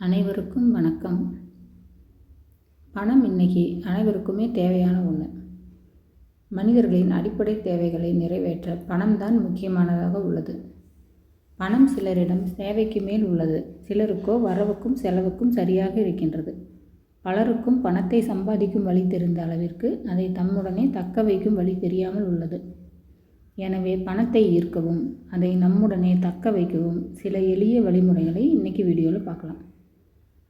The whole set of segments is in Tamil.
அனைவருக்கும் வணக்கம். பணம் இன்னைக்கு அனைவருக்குமே தேவையான ஒன்று மனிதர்களின் அடிப்படை தேவைகளை நிறைவேற்ற பணம் தான் முக்கியமானதாக உள்ளது. பணம் சிலரிடம் தேவைக்கு மேல் உள்ளது. சிலருக்கோ வரவுக்கும் செலவுக்கும் சரியாக இருக்கின்றது. பலருக்கும் பணத்தை சம்பாதிக்கும் வழி தெரிந்த அளவிற்கு அதை தம்முடனே தக்க வைக்கும் வழி தெரியாமல் உள்ளது. எனவே பணத்தை ஈர்க்கவும் அதை நம்முடனே தக்க வைக்கவும் சில எளிய வழிமுறைகளை இன்றைக்கி வீடியோவில் பார்க்கலாம்.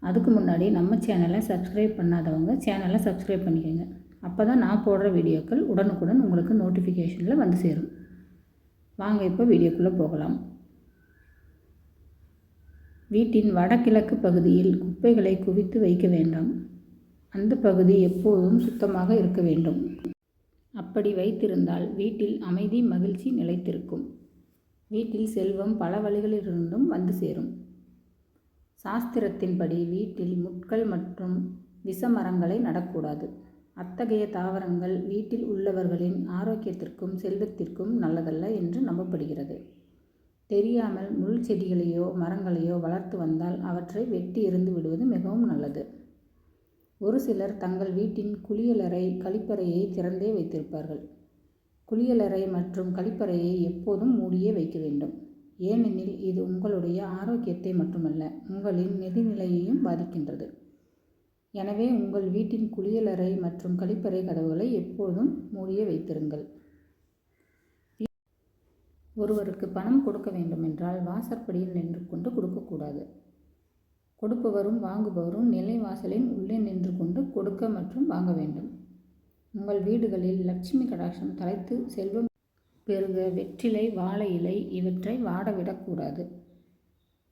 அதுக்கு முன்னாடி நம்ம சேனலை சப்ஸ்கிரைப் பண்ணாதவங்க சேனலை சப்ஸ்கிரைப் பண்ணிக்கோங்க. அப்போ தான் நான் போடுற வீடியோக்கள் உடனுக்குடன் உங்களுக்கு நோட்டிஃபிகேஷனில் வந்து சேரும். வாங்க இப்போ வீடியோக்குள்ளே போகலாம். வீட்டின் வடகிழக்கு பகுதியில் குப்பைகளை குவித்து வைக்க வேண்டாம். அந்த பகுதி எப்போதும் சுத்தமாக இருக்க வேண்டும். அப்படி வைத்திருந்தால் வீட்டில் அமைதி மகிழ்ச்சி நிலைத்திருக்கும். வீட்டில் செல்வம் பல வழிகளிலிருந்தும் வந்து சேரும். சாஸ்திரத்தின்படி வீட்டில் முட்கள் மற்றும் விஷமரங்களை நடக்கூடாது. அத்தகைய தாவரங்கள் வீட்டில் உள்ளவர்களின் ஆரோக்கியத்திற்கும் செல்வத்திற்கும் நல்லதல்ல என்று நம்பப்படுகிறது. தெரியாமல் முள் செடிகளையோ மரங்களையோ வளர்த்து வந்தால் அவற்றை வெட்டி எறிந்து விடுவது மிகவும் நல்லது. ஒரு சிலர் தங்கள் வீட்டின் குளியலறை கழிப்பறையை திறந்தே வைத்திருப்பார்கள். குளியலறை மற்றும் கழிப்பறையை எப்போதும் மூடியே வைக்க வேண்டும். ஏனெனில் இது உங்களுடைய ஆரோக்கியத்தை மட்டுமல்ல உங்களின் நிதிநிலையையும் பாதிக்கின்றது. எனவே உங்கள் வீட்டின் குளியலறை மற்றும் கழிப்பறை கதவுகளை எப்போதும் மூடிய வைத்திருங்கள். ஒருவருக்கு பணம் கொடுக்க வேண்டுமென்றால் வாசற்படியில் நின்று கொண்டு கொடுக்கக்கூடாது. கொடுப்பவரும் வாங்குபவரும் நிலைவாசலின் உள்ளே நின்று கொண்டு கொடுக்க மற்றும் வாங்க வேண்டும். உங்கள் வீடுகளில் லட்சுமி கடாட்சம் தலைத்து செல்வம் பெருக வெற்றிலை வாழை இலை இவற்றை வாடவிடக்கூடாது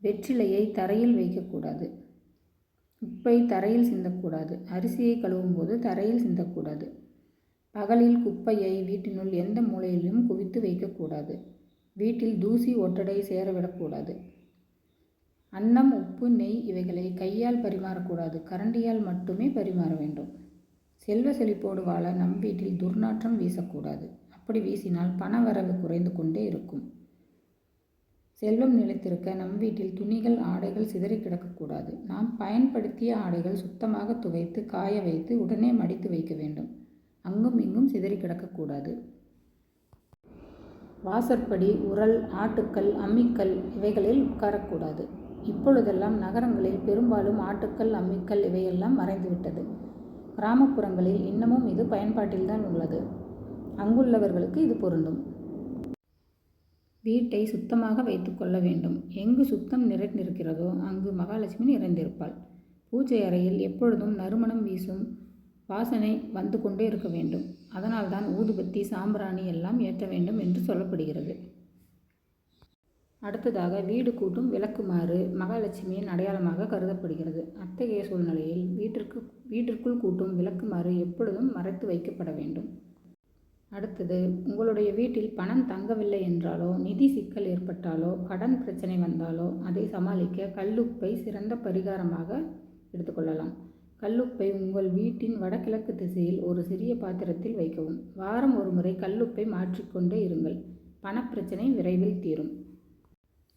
வெற்றிலையை தரையில் வைக்கக்கூடாது உப்பை தரையில் சிந்தக்கூடாது அரிசியை கழுவும் போது தரையில் சிந்தக்கூடாது பகலில் குப்பையை வீட்டினுள் எந்த மூலையிலும் குவித்து வைக்கக்கூடாது வீட்டில் தூசி ஒட்டடை சேரவிடக்கூடாது அன்னம் உப்பு நெய் இவைகளை கையால் பரிமாறக்கூடாது. கரண்டியால் மட்டுமே பரிமாற வேண்டும். செல்வ செழிப்போடு வாழ நம் வீட்டில் துர்நாற்றம் வீசக்கூடாது. அப்படி வீசினால் பண வரவு குறைந்து கொண்டே இருக்கும். செல்வம் நிலைத்திருக்க நம் வீட்டில் துணிகள் ஆடைகள் சிதறி கிடக்கக்கூடாது. நாம் பயன்படுத்திய ஆடைகள் சுத்தமாக துவைத்து காய வைத்து உடனே மடித்து வைக்க வேண்டும். அங்கும் இங்கும் சிதறி கிடக்கக்கூடாது. வாசற்படி உரல் ஆட்டுக்கல் அம்மிக்கல் இவைகளில் உட்காரக்கூடாது. இப்பொழுதெல்லாம் நகரங்களில் பெரும்பாலும் ஆட்டுக்கல் அம்மிக்கல் இவையெல்லாம் மறைந்துவிட்டது. கிராமப்புறங்களில் இன்னமும் இது பயன்பாட்டில்தான் உள்ளது. அங்குள்ளவர்களுக்கு இது பொருந்தும். வீட்டை சுத்தமாக வைத்துக்கொள்ள வேண்டும். எங்கு சுத்தம் நிறைந்திருக்கிறதோ அங்கு மகாலட்சுமி நிறைந்திருப்பாள். பூஜை அறையில் எப்பொழுதும் நறுமணம் வீசும் வாசனை வந்து கொண்டே இருக்க வேண்டும். அதனால்தான் ஊதுபத்தி சாம்பிராணி எல்லாம் ஏற்ற வேண்டும் என்று சொல்லப்படுகிறது. அடுத்ததாக வீடு கூட்டும் விளக்குமாறு மகாலட்சுமியின் அடையாளமாக கருதப்படுகிறது. அத்தகைய சூழ்நிலையில் வீட்டிற்கு வீட்டிற்குள் கூட்டும் விளக்குமாறு எப்பொழுதும் மறைத்து வைக்கப்பட வேண்டும். அடுத்தது உங்களுடைய வீட்டில் பணம் தங்கவில்லை என்றாலோ நிதி சிக்கல் ஏற்பட்டாலோ கடன் பிரச்சனை வந்தாலோ அதை சமாளிக்க கல்லுப்பை சிறந்த பரிகாரமாக எடுத்துக்கொள்ளலாம். கல்லுப்பை உங்கள் வீட்டின் வடகிழக்கு திசையில் ஒரு சிறிய பாத்திரத்தில் வைக்கவும். வாரம் ஒரு முறை கல்லுப்பை மாற்றிக்கொண்டே இருங்கள். பணப்பிரச்சனை விரைவில் தீரும்.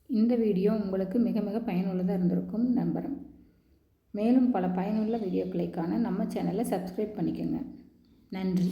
இந்த வீடியோ உங்களுக்கு மிக மிக பயனுள்ளதாக இருந்திருக்கும் நம்புகிறேன் மேலும் பல பயனுள்ள வீடியோக்களை காண நம்ம சேனலை சப்ஸ்கிரைப் பண்ணிக்கோங்க. நன்றி.